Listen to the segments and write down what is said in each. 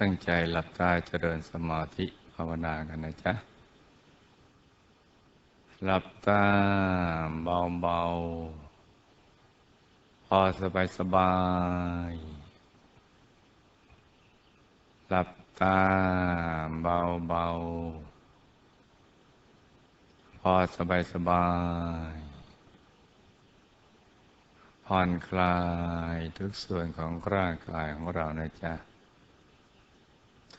ตั้งใจหลับตาเจริญสมาธิภาวนากันนะจ๊ะ หลับตาเบาๆ พอสบายสบาย หลับตาเบาๆ พอสบายสบาย ผ่อนคลายทุกส่วนของร่างกายของเรานะจ๊ะ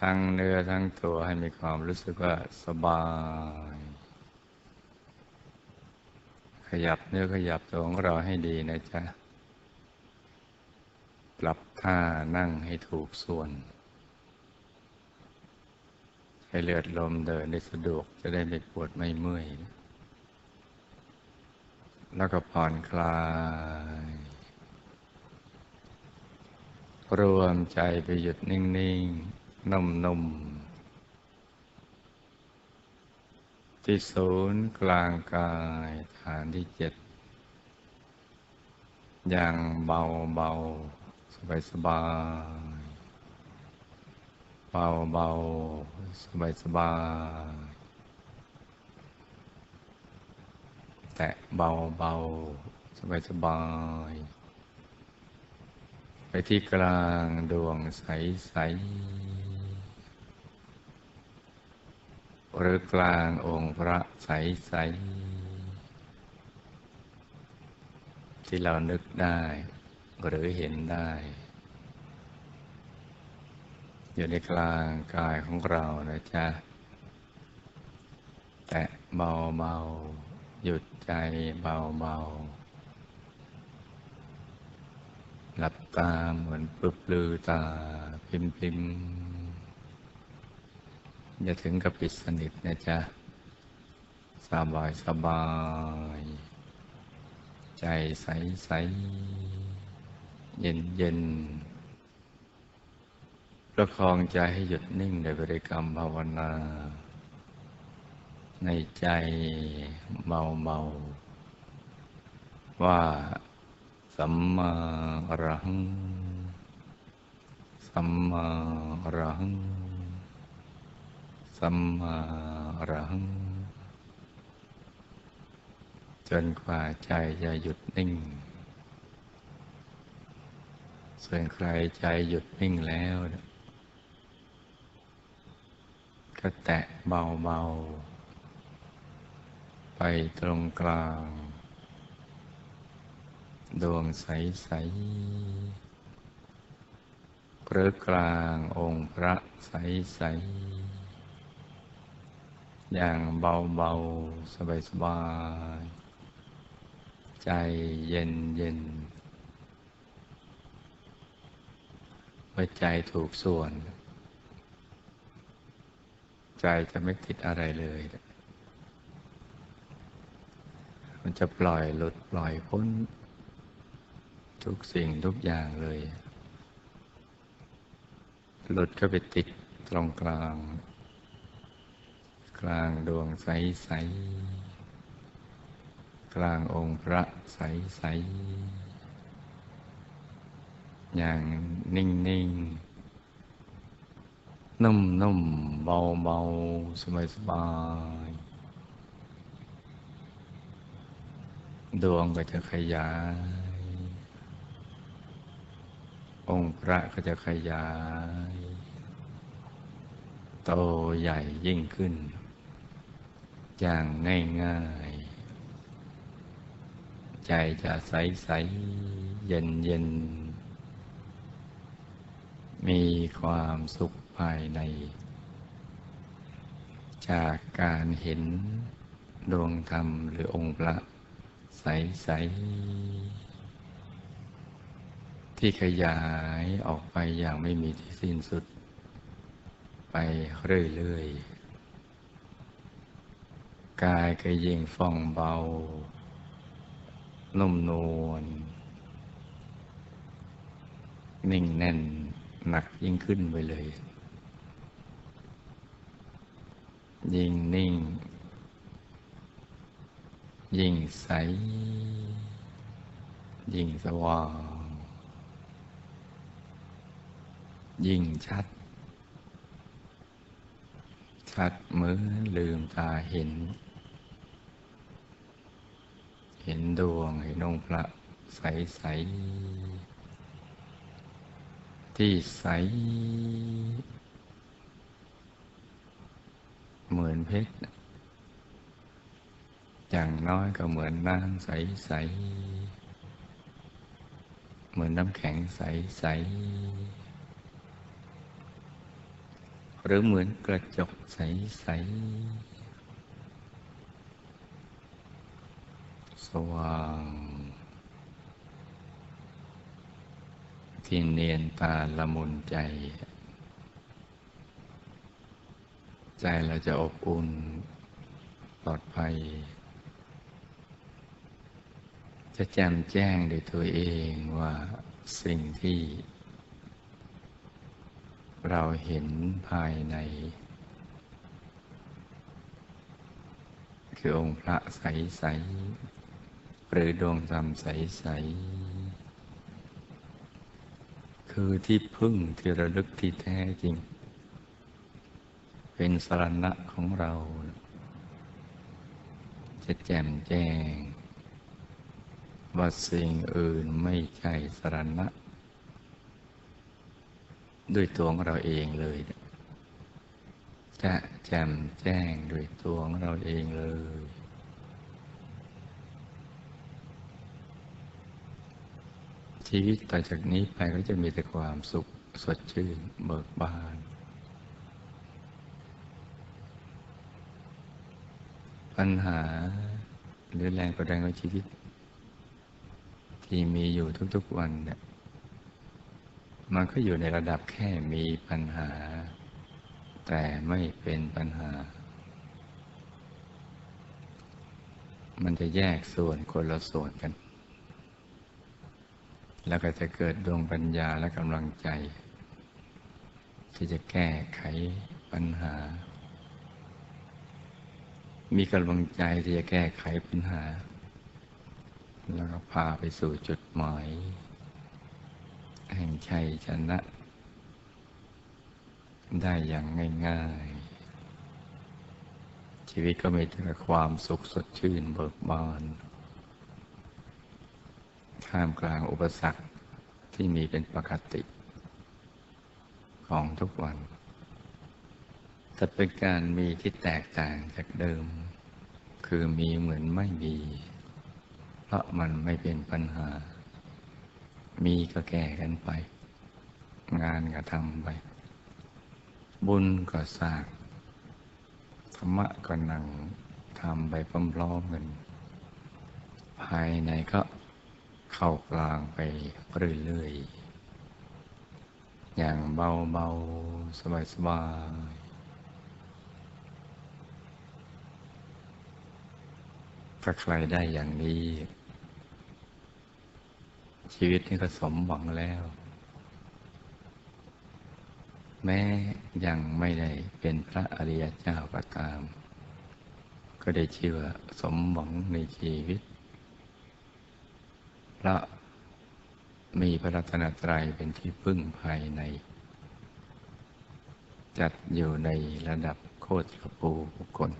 ทั้งเนื้อทั้งตัวให้มีความรู้สึกว่าสบาย ขยับเนื้อขยับตัวของเราให้ดีนะจ๊ะ ปรับท่านั่งให้ถูกส่วน ให้เลือดลมเดินได้สะดวกจะได้ไม่ปวดไม่เมื่อย แล้วก็ผ่อนคลายรวมใจไปหยุดนิ่ง ๆ นุ่มๆ ที่ศูนย์กลางกายฐานที่เจ็ด อย่างเบาเบาสบายสบายเบาเบาสบายสบายแตะเบาๆ สบายๆไปที่กลางดวงใสๆ หรือกลางองค์พระใสๆที่เรานึกได้หรือเห็นได้ อยู่ในกลางกายของเรานะจ๊ะ แตะเบาๆหยุดใจเบาๆหลับตาเหมือนปลุบลือตาพิมพิม อย่าถึงกับปิดสนิทนะจ๊ะ สบายสบาย ใจใสใส เย็นเย็นประคองใจให้หยุดนิ่งในบริกรรมภาวนา ในใจเมาเมาว่าสัมมาอรหัง สัมมาอรหัง สัมมารัง จนกว่าใจจะหยุดนิ่ง ส่วนใครใจหยุดนิ่งแล้ว ก็แตะเบาๆ ไปตรงกลาง ดวงใส ๆหรือกลางองค์พระใสๆ อย่างเบาๆ สบายๆ ใจเย็นเย็นเมื่อใจถูกส่วน ใจจะไม่ติดอะไรเลย มันจะปล่อยหลุดปล่อยพ้น ทุกสิ่งทุกอย่างเลย หลุดก็ไปติดตรงกลาง กลางดวงใสใสกลางองค์พระใสใสอย่างนิ่งนิ่งนุ่มนุ่มเบาเบาสบายสบายดวงก็จะขยาย องค์พระก็จะขยาย โตใหญ่ยิ่งขึ้น อย่างง่ายๆ ใจจะใสใสเย็นเย็น มีความสุขภายใน จากการเห็นดวงธรรมหรือองค์พระใสๆที่ขยายออกไปอย่างไม่มีที่สิ้นสุด ไปเรื่อยๆ กายก็ยิ่งฟ่องเบา นุ่มนวลนิ่งแน่นหนักยิ่งขึ้นไปเลย ยิ่งนิ่ง ยิ่งใส ยิ่งสว่าง ยิ่งชัด ชัดเหมือนลืมตาเห็น เห็นดวงเห็นองค์พระใสใสที่ใส เหมือนเพชรอย่างน้อยก็เหมือนน้ำใสใสเหมือนน้ำแข็งใสใสหรือเหมือนกระจกใสใส ว่าง ที่เนียนตาละมุนใจ ใจเราจะอบอุ่นปลอดภัย จะแจ่มแจ้งด้วยตัวเองว่าสิ่งที่ เราเห็นภายใน คือองค์พระใสๆ หรือดวงธรรมใส ๆ คือที่พึ่งที่ระลึกที่แท้จริง เป็นสรณะของเรา จะแจ่มแจ้ง ว่าสิ่งอื่นไม่ใช่สรณะ ด้วยตัวของเราเองเลย จะแจ่มแจ้งด้วยตัวของเราเองเลย ชีวิตต่อจากนี้ไปก็จะมีแต่ความสุขสดชื่นเบิกบานปัญหาหรือแรงกดดันของชีวิต ที่มีอยู่ทุกๆวันเนี่ยมันก็อยู่ในระดับแค่มีปัญหา แต่ไม่เป็นปัญหา มันจะแยกส่วนคนละส่วนกัน แล้วก็จะเกิดดวงปัญญาและกำลังใจ ที่จะแก้ไขปัญหา มีกำลังใจที่จะแก้ไขปัญหา แล้วก็พาไปสู่จุดหมาย แห่งชัยชนะ ได้อย่างง่าย ๆ ชีวิตก็มีแต่ความสุขสดชื่นเบิกบาน ท่ามกลางอุปสรรคที่มีเป็นปกติ ของทุกวันแต่เป็นการมีที่แตกต่างจากเดิม คือมีเหมือนไม่มี เพราะมันไม่เป็นปัญหา มีก็แก้กันไป งานก็ทำไป บุญก็สร้างธรรมะก็นั่งทำไปพร้อมๆกัน ภายในก็ เข้ากลางไปเรื่อยๆ อย่างเบาๆ สบายๆ ถ้าใครได้อย่างนี้ ชีวิตนี้ก็สมหวังแล้ว แม้ยังไม่ได้เป็นพระอริยเจ้าก็ตาม ก็ได้ชื่อว่าสมหวังในชีวิต ระมีพระรัตนตรัยเป็นที่พึ่งภายใน จัดอยู่ในระดับโคตรปูบุคคล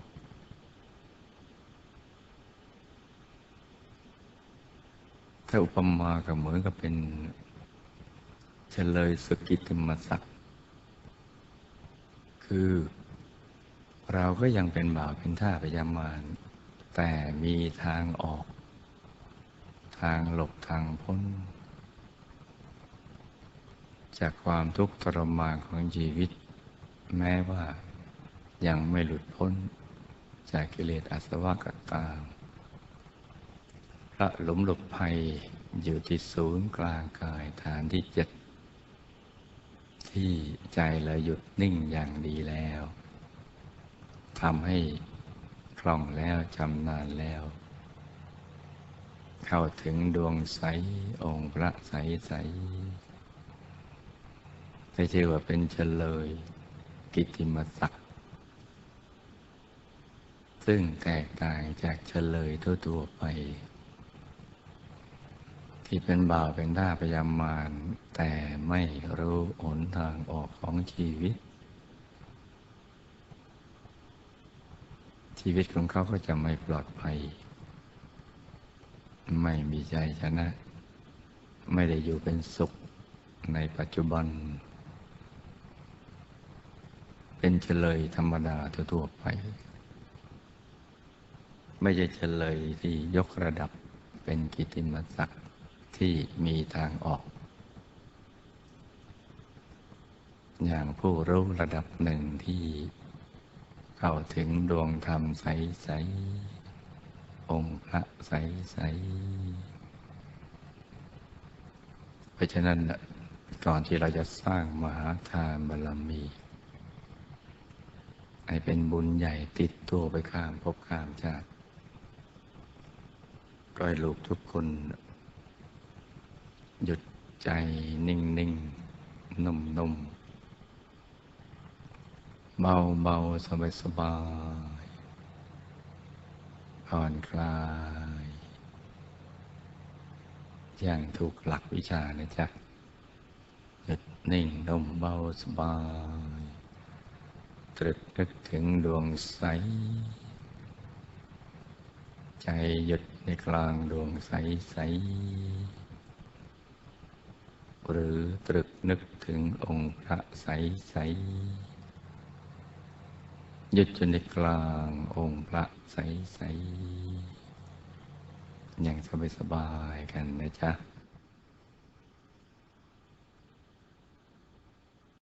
ถ้าอุปมาก็เหมือนกับเป็นเฉลยสกิตมศักดิ์คือเราก็ยังเป็นบ่าวเป็นท่าพยามารแต่มีทางออก ทางหลบทางพ้น จากความทุกข์ทรมานของชีวิต แม้ว่ายังไม่หลุดพ้น จากกิเลสอาสวะกัตามพระหลุมหลบภัยอยู่ที่ศูนย์กลางกายฐานที่เจ็ดที่ใจเราหยุดนิ่งอย่างดีแล้วทำให้คล่องแล้วชำนาญแล้ว เข้าถึงดวงใสองค์พระใสใสได้ชื่อว่าเป็นเฉลย กิติมศักดิ์ซึ่งแตกต่างจากเฉลยทั่วๆไป ที่เป็นบ่าวเป็นท่าพยามารแต่ไม่รู้หนทางออกของชีวิต ชีวิตของเขาก็จะไม่ปลอดภัย ไม่มีใจชนะ ไม่ได้อยู่เป็นสุขในปัจจุบัน เป็นเฉลยธรรมดาทั่วไป ไม่ใช่เฉลยที่ยกระดับเป็นกิติมศักดิ์ที่มีทางออก อย่างผู้รู้ระดับหนึ่งที่เข้าถึงดวงธรรมใสๆ องค์พระใสๆเพราะฉะนั้นก่อนที่เราจะสร้างมหาทานบารมี ให้เป็นบุญใหญ่ติดตัวไปข้ามภพข้ามชาติก็ให้ลูกทุกคน หยุดใจนิ่งนิ่งนุ่มนุ่มเบาเบาสบายสบาย ผ่อนคลาย อย่างถูกหลักวิชานะจ๊ะหยุดนิ่งนุ่มเบาสบายตรึกนึกถึงดวงใส ใจหยุดในกลางดวงใสใส หรือตรึกนึกถึงองค์พระใสใส หยุดอยู่ในกลางองค์พระใสๆอย่างสบายๆกันนะจ๊ะ